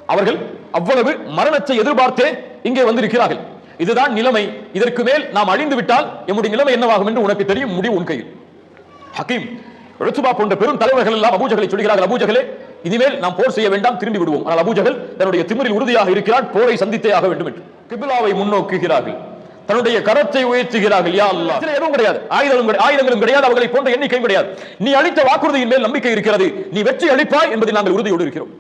அவர்கள் அவ்வளவு மரணத்தை எதிர்பார்த்தே இங்கே வந்திருக்கிறார்கள். இதுதான் நிலைமை. இதற்கு மேல் நாம் அழிந்து விட்டால் எம்முடைய நிலைமை என்னவாகும் என்று உனக்கு தெரியும். முடிவு உன் கையில். ஹக்கீம் ருத்துபா போன்ற பெரும் தலைவர்கள் எல்லாம் அபூஜகளை சொல்கிறார்கள். அபூஜகளே இனிமேல் நாம் போர் செய்ய வேண்டாம் திரும்பி விடுவோம். ஆனால் அபூஜகல் தன்னுடைய திமிரில் உறுதியாக இருக்கிறான். போரை சந்தித்தே ஆக வேண்டும் என்று. கிபிலாவை முன்னோக்குகிறார்கள். தன்னுடைய கரத்தை உயர்த்துகிறார்கள். யா அல்லாஹ். இதுல எதுவும் கிடையாது. ஆயுதங்களும் ஆயுதங்களும் கிடையாது. அவர்களை போன்ற எண்ணிக்கையும் கிடையாது. நீ அளித்த வாக்குறுதியின் மேல் நம்பிக்கை இருக்கிறது. நீ வெற்றி அளிப்பாய் என்பதில் நாங்கள் உறுதியோடு இருக்கிறோம்.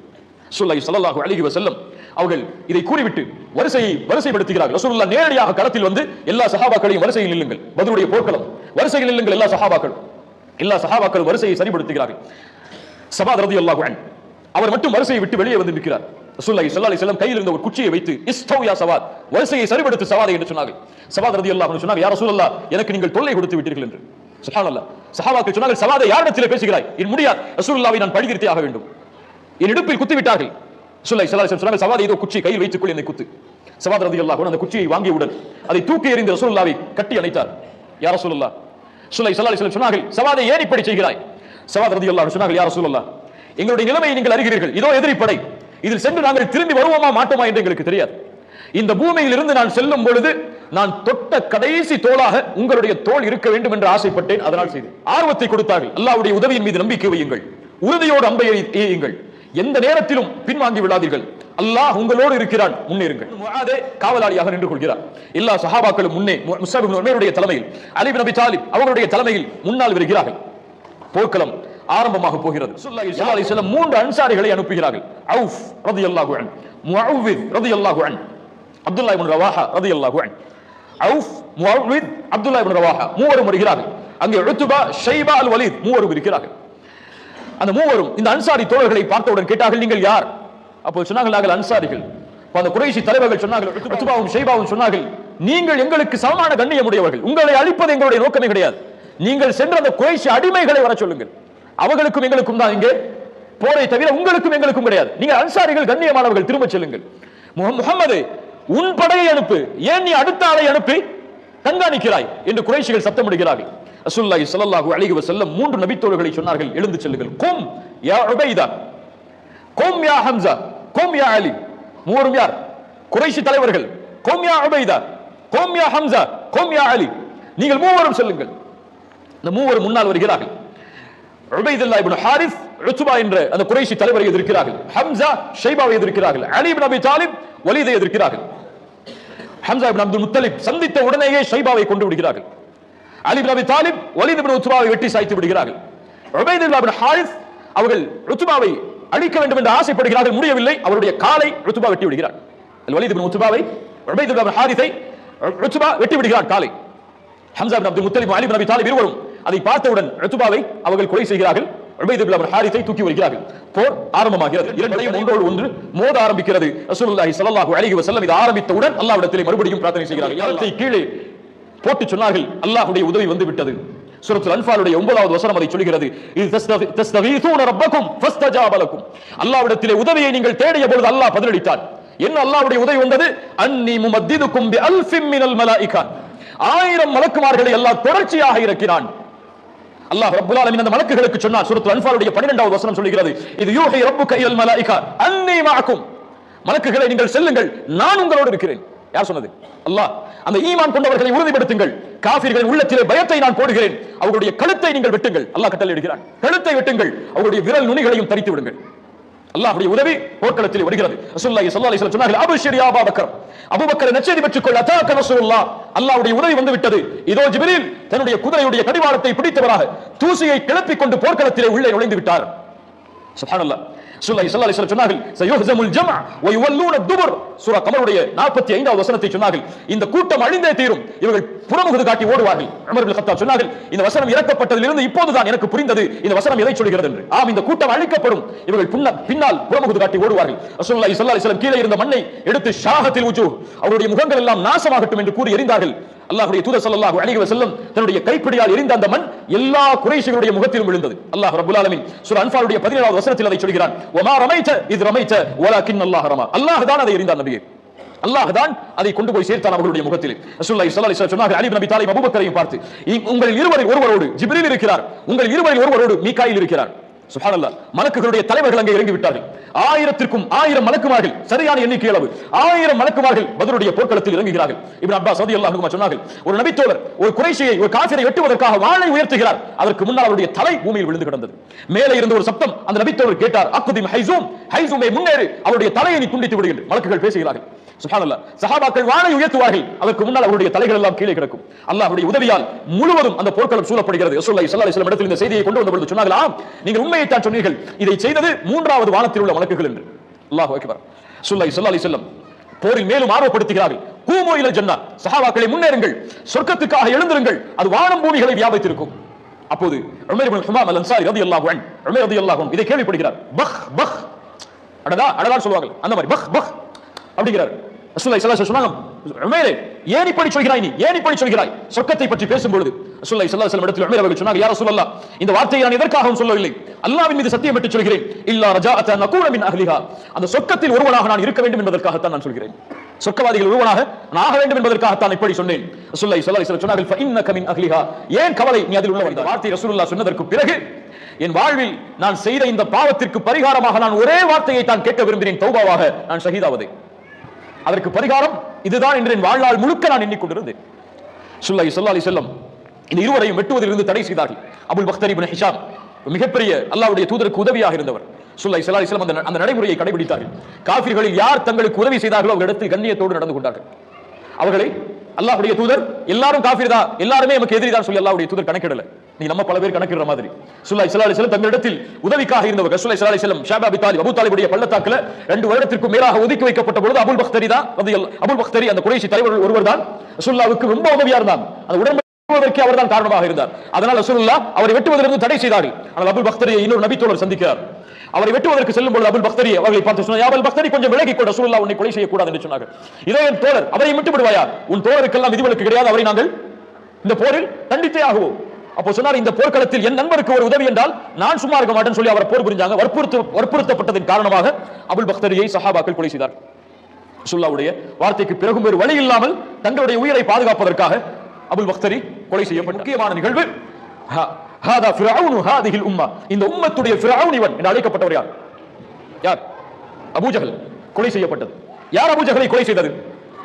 ரசூலுல்லாஹி ஸல்லல்லாஹு அலைஹி வஸல்லம் அவர்கள் இதை கூறிவிட்டு வரிசையை வரிசைப்படுத்துகிறார்கள். ரசூலுல்லாஹ் நேரடியாக களத்தில் வந்து எல்லா சஹாபாக்களையும் வரிசையில் நில்லுங்கள். பதிலுடைய போர்க்களம். வரிசையில் நில்லுங்கள் எல்லா சஹாபாக்களும் எல்லா சஹாபாக்களும் வரிசையை சரிப்படுத்துகிறார்கள். சபாத் ரலியல்லாஹு அன்ஹு. அவர் மட்டும் வரிசையை விட்டு வெளியே வந்து நிற்கிறார். ரசூல்லாஹி ஸல்லல்லாஹு அலைஹி வஸல்லம் கையில் இருந்த ஒரு குச்சியை வைத்து இஸ்தவ் யா சவாத். வரிசையை சரிபடுத்து சவாதை என்று சொன்னார்கள். சவாத் ரதியல்லாஹு அன்ஹு சொன்னாங்க யா ரசூலல்லாஹ் எனக்கு நீங்கள் தொல்லை கொடுத்து விட்டீர்கள் என்று. சுப்ஹானல்லாஹ். சஹாபாக்கள் சொன்னார்கள் சவாதை யாரிடத்தில் பேசுகிறாய்? என் முடியாது ரசூலுல்லாஹ்வை நான் பழிகிருத்தி ஆக வேண்டும். என் இடுப்பில் குத்தி விட்டார்கள். ரசூலுல்லாஹி ஸல்லல்லாஹு அலைஹி சொன்னாங்க சவாதை ஏதோ குச்சி கையில் வைத்துக்கொள் என்னை குத்து. சவாத் ரதியல்லாஹு அந்த குச்சியை வாங்கியவுடன் அதை தூக்கி எறிந்த ரசூலுல்லாவை கட்டி அணைத்தார். யா ரசூலுல்லா சுலை சல்லா அலிஸ்லாம் சொன்னார்கள் சவாதை ஏன் இப்படி செய்கிறாய்? சவாத் ரதி அல்லாஹ் சொன்னார்கள் யார் ரசூலுல்லா எங்களுடைய நிலைமையை நீங்கள் அறிகிறீர்கள். இதோ எதிரி படை இதில் சென்று நாங்கள் திரும்பி வருவோமா மாட்டோமா என்று எங்களுக்கு தெரியாது. இந்த பூமியில் இருந்து நான் செல்லும் பொழுது நான் தொட்ட கடைசி தோளாக உங்களுடைய தோல் இருக்க வேண்டும் என்று ஆசைப்பட்டேன். அதனால் செய்து ஆர்வத்தை கொடுத்தார்கள். அல்லாவுடைய உதவியின் மீது நம்பிக்கை வையுங்கள். உறுதியோடு அம்பை எய்யுங்கள். எந்த நேரத்திலும் பின்வாங்கி விடாதீர்கள் அல்லாஹ் உங்களோடு இருக்கிறான். முன்னேறுங்கள் முஆதே காவலாளியாக நின்று கொள்கிறார். எல்லா சஹாபாக்களும் முன்னே முஸ்அப் தலைமையில் அலி நபி தாலிப் அவர்களுடைய தலைமையில் முன்னால் வருகிறார்கள். போர்க்களம். ஆரம்பமாக போகிறது. வஸல்லம் மூன்று அன்சாரிகளை அனுப்புகிறார்கள். அவுஃப் ரலியல்லாஹு அன்ஹு முஅவ்வித் ரலியல்லாஹு அன்ஹு அப்துல்லாஹ் இப்னு ரவாஹா ரலியல்லாஹு அன்ஹு Awf Muawwidh Abdullah Ibn Rawaha மூவரும் வருகிறார்கள். அங்கே உத்பா ஷைபா அல் வலீத் மூவரும் இருக்கிறார்கள். அந்த மூவரும் இந்த அன்சாரி தோழர்களை பார்த்தவுடன் கேட்டார்கள் நீங்கள் யார்? அப்போ சொன்னார்கள் நாங்கள் அன்சாரிகள். அந்த குறைசி தலைவர்கள் சொன்னார்கள் உத்பாவும் ஷைபாவும் சொன்னார்கள் நீங்கள் எங்களுக்கு சமமான கண்ணியமுடையவர்கள் உங்களை அழிப்பது எங்களுடைய நோக்கமே கிடையாது. நீங்கள் சென்ற அந்த குறைசி அடிமைகளை வர சொல்லுங்கள். அவர்களுக்கும் எங்களுக்கும் தான் இங்கே போரை தவிர உங்களுக்கும் எங்களுக்கும் கிடையாது. நீங்க அன்சாரிகள் கண்ணியமானவர்கள் திரும்ப செல்லுங்கள். முகமது உன் படையை அனுப்பு. ஏன் நீ அடுத்த ஆளை அனுப்பி? கண்காணிக்கிறாய் என்று குறைஷிகள் சத்தமிடுகிறார்கள். அசுல்லாஹி ஸல்லல்லாஹு அலைஹி செல்ல மூன்று நபித்தோழர்களை சொன்னார்கள். எழுந்து செல்லுங்கள். கும் யா உபைதா. கும் யா ஹம்சா. கும் யா அலி. மூவரும் யார்? குறைஷி தலைவர்கள். கும் யா உபைதா. கும் யா ஹம்சா. கும் யா அலி. நீங்கள் மூவரும் செல்லுங்கள். இந்த மூவரும் முன்னால் வருகிறார்கள். உபைதுல்லா இப்னு ஹாரிஸ் உத்பா என்ற அந்த குறைஷி தலைவரை எதிர்க்கிறார்கள். ஹம்சா ஷைபாவை எதிர்க்கிறார்கள். அலி இப்னு அபி தாலிப் வலீதை எதிர்க்கிறார்கள். ஹம்சா இப்னு அப்துல் முத்தலிப் சந்தித்த உடனேயே ஷைபாவை கொண்டு விடுகிறார்கள். அலி இப்னு அபி தாலிப் வலீத் இப்னு உத்துபாவை வெட்டி சாய்த்து விடுகிறார்கள். உபைதுல்லா இப்னு ஹாரிஸ் அவர்கள் உத்பாவை அழிக்க வேண்டும் என்று ஆசைப்படுகிறார்கள் முடியவில்லை. அவருடைய காலை உத்பா வெட்டி விடுகிறார். வலீத் இப்னு உத்துபாவை உபைதுல்லா இப்னு ஹாரிஸை உத்பா வெட்டி விடுகிறார் காலை. Hamza Ibn Abdul Muttalib Ali Ibn Abi Talib இருவரும் அதை பார்த்தவுடன் ரத்துபாவை அவர்கள் கொலை செய்கிறார்கள். ஹாரிஸை தூக்கி வருகிறார்கள். போர் ஆரம்பமாகிறது. இரண்டையும் ஒன்றோடு ஒன்று மோத ஆரம்பிக்கிறது. ரசூலுல்லாஹி ஸல்லல்லாஹு அலைஹி வஸல்லம் இது ஆரம்பித்தவுடன் அல்லாஹ்விடத்திலே மறுபடியும் பிரார்த்தனை செய்கிறார்கள். யாரத்தை கீழே போட்டு சொன்னார்கள். அல்லாஹ்வுடைய உதவி வந்து விட்டது சூரத்துல் அன்ஃபாலுடைய ஒன்பதாவது வசனம் அதை சொல்கிறது. இது தஸ்தகி- தஸ்தகீசூன ரப்பக்கும் ஃபஸ்தஜாப லக்கும். அல்லாஹ்விடத்திலே உதவியை நீங்கள் தேடிய பொழுது அல்லாஹ் பதிலளித்தான் என்ன அல்லாஹ்வுடைய உதவி வந்தது? அன்னி முமத்திதுக்கும் பி அல்ஃபிம் மினல் மலாயிகா ஆயிரம் மலக்குமார்களை அல்லாஹ் தொடர்ச்சியாக இறக்கினான். அல்லாஹ் ரப்பல் ஆலமீன் அந்த மலக்குகளுக்கு சொன்னார் சூரத்துல் அன்ஃபாலுடைய 12வது வசனம் சொல்கிறது இது யூஹி ரப்புக இலல் மலாயிகா அன்னி மஅக்கும். மலக்குகளை நீங்கள் செல்லுங்கள் நான் உங்களோடு இருக்கிறேன். யார் சொன்னது? அல்லாஹ். அந்த ஈமான் கொண்டவர்களை உறுதிப்படுத்துங்கள். காஃபிர்களின் உள்ளத்திலே பயத்தை நான் போடுகிறேன். அவர்களுடைய கழுத்தை நீங்கள் வெட்டுங்கள். அல்லாஹ் கட்டளையிடுகிறான். கழுத்தை வெட்டுங்கள். அவருடைய விரல் நுனிகளையும் தரித்து விடுங்கள். அல்லாஹ்வுடைய உதவி போர்க்களத்தில் வருகிறது. ரசூலுல்லாஹி ஸல்லல்லாஹு அலைஹி வஸல்லம் சொன்னார்கள் அபஷிர் யா அபூபக்கர் அபூபக்கரை நச்செய்தி பெற்றுக்கொள் அதாக ரசூலுல்லாஹ். அல்லாஹ்வுடைய உதவி வந்து விட்டது இதோ ஜிப்ரீல் தன்னுடைய குதிரையுடைய கடிவாளத்தை பிடித்தவராக தூசியை கிளப்பிக் கொண்டு போர்க்களத்திலே உள்ளே நுழைந்து விட்டார். சுப்ஹானல்லாஹ். சுல்லா ஸல்லல்லாஹு அலைஹி சொன்னார்கள் சயுஹ்ஸமுல் ஜமா ஒய் வல்லூன துபர். சூரா கமருடைய 45வது வசனத்தை சொன்னார்கள். இந்த கூட்டம் அழிந்தே தீரும். இவர்கள் புறமுகுது காட்டி ஓடுவார்கள். அமர் பில் சொன்னார்கள் இந்த வசனம் இறக்கப்பட்டதிலிருந்து இப்போதுதான் எனக்கு புரிந்தது. இந்த வசனம் எதை சொல்கிறது என்று. ஆம் இந்த கூட்டம் அழிக்கப்படும். இவர்கள் பின்ன- பின்னால் புறமுகுது காட்டி ஓடுவார்கள். ரசூலுல்லாஹி ஸல்லல்லாஹு அலைஹி வஸல்லம் கீழே இருந்த மண்ணை எடுத்து ஷாஹத்தில் உஜூ அவருடைய முகங்கள் எல்லாம் நாசமாகட்டும் என்று கூறி எறிந்தார்கள் அல்லாஹுடைய தூதர் சல்லாஹு அலைஹி வஸல்லம் தன்னுடைய கைப்பிடியால் எரிந்த அந்த மண் எல்லா குறைஷிகளுடைய முகத்திலும் விழுந்தது. அல்லாஹ் ரபுல் ஆலமின் சூரா அன்ஃபாலுடைய 17வது வசனத்தில் அதை சொல்கிறான். ஒமா ரமைச்ச இது ரமைத கின் அல்லாஹ் ரமா. அல்லாஹ் தான் அதை எரிந்தான் நபியை. அல்லாஹ் தான் அதை கொண்டு போய் சேர்த்தான் அவர்களுடைய முகத்தில். ரசூலுல்லாஹி ஸல்லல்லாஹு அலைஹி வஸல்லம் சொன்னார்கள் அலி நபி தாலிப் அபூபக்கரையும் பார்த்து. உங்கள் இருவரில் ஒருவரோடு ஜிப்ரீல் இருக்கிறார். உங்கள் இருவரில் ஒருவரோடு மீகாயில் இருக்கிறார். சுப்ஹானல்லாஹ் மலக்குகளுடைய தலைவர்கள் அங்கே இறங்கி விட்டார்கள் ஆயிரத்திற்கும் ஆயிரம் மலக்குமார்கள் சரியான எண்ணிக்கை அளவு. ஆயிரம் மலக்குமார்கள் பதருடைய போர்க்களத்தில் இறங்குகிறார்கள். இப்னு அப்பா சதி அல்லாஹ் சொன்னார்கள் ஒரு நபித்தோழர் ஒரு குறைஷியை ஒரு காஃபிரை வெட்டுவதற்காக வாழை உயர்த்துகிறார். அதற்கு முன்னால் அவருடைய தலை பூமியில் விழுந்து கிடந்தது. மேலே இருந்த ஒரு சப்தம் அந்த நபித்தோழர் கேட்டார் அக்குதிம் ஹைசூம் ஹைசூமை முன்னேறு அவருடைய தலையை நீ துண்டித்து விடுகின்ற. மலக்குகள் பேசுகிறார்கள். சுப்ஹானல்லாஹ் சஹாபாக்கள் வாளை உயர்த்துவார்கள். அதற்கு முன்னால் அவருடைய தலைகள் எல்லாம் கீழே கிடக்கும். அல்லாஹ்வுடைய உதவியால் முழுவதும் அந்த போர்க்களம் சூழப்படுகிறது. ரசூலுல்லாஹி ஸல்லல்லாஹு அலைஹி இடத்தில் இந்த செய்தியை கொண்டு வந்தபொழுது சொன்னார்கள் ஆம் நீங்கள் உண்மையை தான் சொன்னீர்கள். இதை செய்தது மூன்றாவது வானத்தில் உள்ள வழக்குகள் என்று. அல்லாஹ் அக்பர். ரசூலுல்லாஹி ஸல்லல்லாஹு அலைஹி வஸல்லம் போரில் மேலும் ஆர்வப்படுத்துகிறார்கள். கூமோ இல ஜன்னா சஹாபாக்களை முன்னேறுங்கள். சொர்க்கத்துக்காக எழுந்திருங்கள். அது வானம் பூமிகளை வியாபித்திருக்கும். அப்போது உமர் இப்னு ஹுமாம் அல்-அன்சாரி ரலியல்லாஹு அன்ஹு உமர் ரலியல்லாஹு அன்ஹு இதை கேள்விப்படுகிறார். பக் பக் அடடா அடடா சொல்வாங்க அந்த மாதிரி பக் பக் அப்படிங்கிறார். ரசூலுல்லாஹி ஸல்லல்லாஹு அலைஹி வஸல்லம் ஏன் இப்படி சொல்கிறாய் நீ? ஏன் இப்படி சொல்கிறாய்? சொர்க்கத்தை பற்றி பேசும்பொழுது ரசூலுல்லாஹி ஸல்லல்லாஹு அலைஹி வஸல்லம் இடத்தில் உமர் அவர்கள் சொன்னாங்க யா ரசூலல்லாஹ் இந்த வார்த்தையை நான் எதற்காகவும் சொல்லவில்லை? அல்லாஹ்வின் மீது சத்தியம் பெற்று சொல்கிறேன். இல்லா ரஜாஅத நகூன மின் அஹ்லிஹா. அந்த சொர்க்கத்தில் ஒருவனாக நான் இருக்க வேண்டும் என்பதற்காகத்தான் நான் சொல்கிறேன். சொர்க்கவாதிகள் ஒருவனாக நான் ஆக வேண்டும் என்பதற்காகத்தான் இப்படி சொன்னேன். ரசூலுல்லாஹி ஸல்லல்லாஹு அலைஹி வஸல்லம் சொன்னார்கள் ஃபஇன்னக மின் அஹ்லிஹா. ஏன் கவலை நீ அதில் உள்ளவன்? இந்த வார்த்தை ரசூலுல்லாஹ் சொன்னதற்கு பிறகு என் வாழ்வில் நான் செய்த இந்த பாவத்திற்கு பரிகாரமாக நான் ஒரே வார்த்தையை தான் கேட்க விரும்பினேன் தௌபாவாக நான் ஷஹீதாவதை. அதற்கு பரிகாரம் இதுதான் என்று என் வாழ்நாள் முழுக்க நான் எண்ணிக்கொண்டிருந்தேன். சுல்லாஹி சொல்லா அலி செல்லம் இந்த இருவரையும் வெட்டுவதிலிருந்து தடை செய்தார்கள். அபுல் பக்தர் இப்னு ஹிஷாம் மிகப்பெரிய அல்லாவுடைய தூதருக்கு உதவியாக இருந்தவர். சுல்லாஹி ஸல்லல்லாஹு அலைஹி அந்த அந்த நடைமுறையை கடைபிடித்தார்கள். காஃபிர்களில் யார் தங்களுக்கு உதவி செய்தார்களோ அவர்களிடத்தில் கண்ணியத்தோடு நடந்து கொண்டார்கள். அவர்களை அல்லாஹுடைய தூதர் எல்லாரும் காஃபிர் தான் எல்லாருமே நமக்கு எதிரி தான் சொல்லி அல்லாவுடைய தூதர் கணக்கிடலை. நம்ம பல பேர் கணக்கிடுற மாதிரி. சுல்லா இஸ்லா அலைஹி வஸல்லம் தங்களிடத்தில் உதவிக்காக இருந்தவர் சுல்லா இஸ்லா அலைஹி வஸல்லம் ஷாபா அபி தாலிப் தாலிபுடைய பள்ளத்தாக்கில் ரெண்டு வருடத்திற்கும் மேலாக ஒதுக்கி வைக்கப்பட்ட பொழுது அபுல் பக்தரி தான் அபுல் பக்தரி அந்த குறைசி தலைவர் ஒருவர் தான். சுல்லாவுக்கு ரொம்ப உதவியா இருந்தாங்க. அந்த உடன்படிக்கைக்கு அவர் தான் காரணமாக இருந்தார். அதனால் ரசூலுல்லா அவரை வெட்டுவதற்கு தடை செய்தார்கள் ஆனால் அபுல் பக்தரியை இன்னொரு நபித்தோழர் சந்திக்கிறார். அவரை வெட்டுவதற்கு செல்லும் பொழுது அபுல் பக்தரி அவர்களை பார்த்து சொன்னார் அபுல் பக்தரி கொஞ்சம் விலகி கொண்ட ரசூலுல்லா உன்னை கொலை செய்யக்கூடாது என்று சொன்னார்கள். இதோ என் தோழர் அவரை விட்டு விடுவாயா? உன் தோழருக்கெல்லாம் விதிவிலக்கு கிடையாது அவரை நாங்கள் இந்த போரில் தண்டித்தே ஆகுவோம். அப்போ சொன்னார் இந்த போர்க்களத்தில் என் நண்பருக்கு ஒரு உதவி என்றால் நான் சும்மா இருக்க மாட்டேன்னு சொல்லி அவர் போர் புரிஞ்சாங்க. வற்புறுத்த வற்புறுத்தப்பட்டதன் காரணமாக அபுல் பக்தரியை சஹாபாக்கள் கொலை செய்தார். சுல்லாவுடைய வார்த்தைக்கு பிறகும் வேறு வழி இல்லாமல் தங்களுடைய உயிரை பாதுகாப்பதற்காக அபுல் பக்தரி கொலை செய்யப்பட்ட முக்கியமான நிகழ்வு. ஹா- ஹாதா ஃபிரௌனு ஹாதிஹில் உம்மா. இந்த உம்மத்துடைய ஃபிரவுன் இவன் என்று அழைக்கப்பட்டவர் யார்? யார்? அபூஜகல் கொலை செய்யப்பட்டது. யார் அபூஜகலை கொலை செய்தது?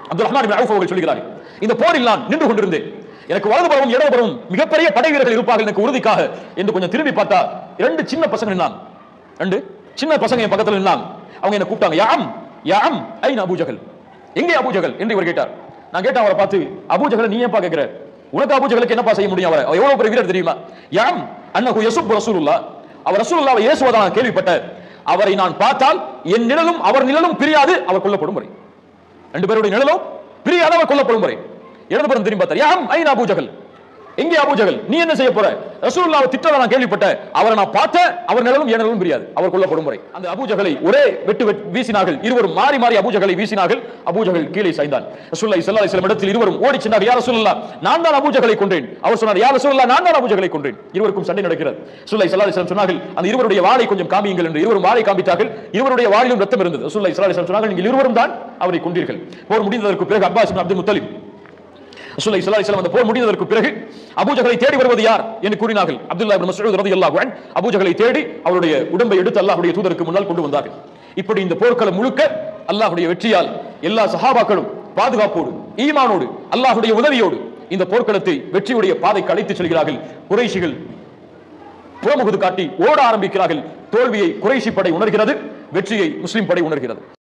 அப்துல் ரஹ்மான் இப்னு அவுஃப் அவர்கள் சொல்கிறார்கள். இந்த போரில் நான் நின்று கொண்டிருந்தேன். எனக்கு வலதுபுறமும் இடதுபுறமும் மிகப்பெரிய படை வீரர்கள் இருப்பார்கள் எனக்கு உறுதிக்காக என்று கொஞ்சம் திரும்பி பார்த்தா இரண்டு சின்ன பசங்க நின்னாங்க. ரெண்டு சின்ன பசங்க என் பக்கத்துல நின்னாங்க. அவங்க என்ன கூப்பிட்டாங்க யாம் யாம் ஐ அபூஜகல் எங்கே அபூஜகல் என்று இவர் கேட்டார். நான் கேட்டேன் அவரை பார்த்து அபூஜகளை நீ ஏன்பா கேட்கிற? உனக்கு அபூஜகளுக்கு என்னப்பா செய்ய முடியும் அவரை? எவ்வளவு பெரிய வீரர் தெரியுமா? யாம் அன்னஹு யசுப் ரசூலுல்லா அவர் ரசூலுல்லாஹ்வை ஏசுவதா நான் கேள்விப்பட்டேன் அவரை நான் பார்த்தால் என் நிழலும் அவர் நிழலும் பிரியாது அவர் கொல்லப்படும் முறை ரெண்டு பேருடைய நிழலும் பிரியாது அவர் கொல்லப்படும் முறை இடதுபுறம் திரும்பி பார்த்தார். யாம்? ஐநா அபூஜகல் எங்கே அபூஜகல் நீ என்ன செய்ய போற? ரசூல்லா திட்டத நான் கேள்விப்பட்டேன். அவரை நான் பார்த்தேன். அவர் நிழலும் எனலும் புரியாது. அவர் கொல்லப்படும் வரை அந்த அபூஜகலை ஒரே வெட்டு வீசினார்கள். இருவரும் மாறி மாறி அபூஜகலை வீசினார்கள். அபூஜகல் கீழே சாய்ந்தான். ரசூல்லா ஸல்லல்லாஹு இஸ்லாம் இடத்தில் இருவரும் ஓடி சென்றார் யார் ரசூல்லா நான் தான் அபூஜகலை கொன்றேன். அவர் சொன்னார் யார் ரசூல்லா நான் தான் அபூஜகலை கொன்றேன். இருவருக்கும் சண்டை நடக்கிறது. ரசூல்லா ஸல்லல்லாஹு இஸ்லாம் சொன்னார்கள் அந்த இருவருடைய வாளை கொஞ்சம் காமியுங்கள் என்று. இருவரும் வாளை காமித்தார்கள். இருவருடைய வாளிலும் ரத்தம் இருந்தது. ரசூல்லா ஸல்லல்லாஹு இஸ்லாம் சொன்னார்கள் நீங்கள் இருவரும் தான் அவரை கொண்டீர்கள் போர் முடிந்ததற்கு பிறகு அப்பாஸ் அப்துல் முத்தலிப் ரசூலை ஸல்லல்லாஹு அலைஹி அந்த போர் முடிந்ததற்கு பிறகு அபூஜகளை தேடி வருவது யார் என்று கூறினார்கள். அப்துல்லாஹ் இப்னு மஸ்ஊத் ரலியல்லாஹு அன்ஹு அபூஜகளை தேடி அவருடைய உடம்பை எடுத்து அல்லாஹ்வுடைய தூதருக்கு முன்னால் கொண்டு வந்தார்கள். இப்படி இந்த போர்க்களம் முழுக்க அல்லாஹ்வுடைய வெற்றியால் எல்லா சஹாபாக்களும் பாதுகாப்போடு ஈமானோடு அல்லாஹ்வுடைய உதவியோடு இந்த போர்க்களத்தை வெற்றியுடைய பாதைக்கு அழைத்து செல்கிறார்கள். குறைஷிகள் புறமுகுது காட்டி ஓட ஆரம்பிக்கிறார்கள். தோல்வியை குறைஷி படை உணர்கிறது வெற்றியை முஸ்லிம் படை உணர்கிறது.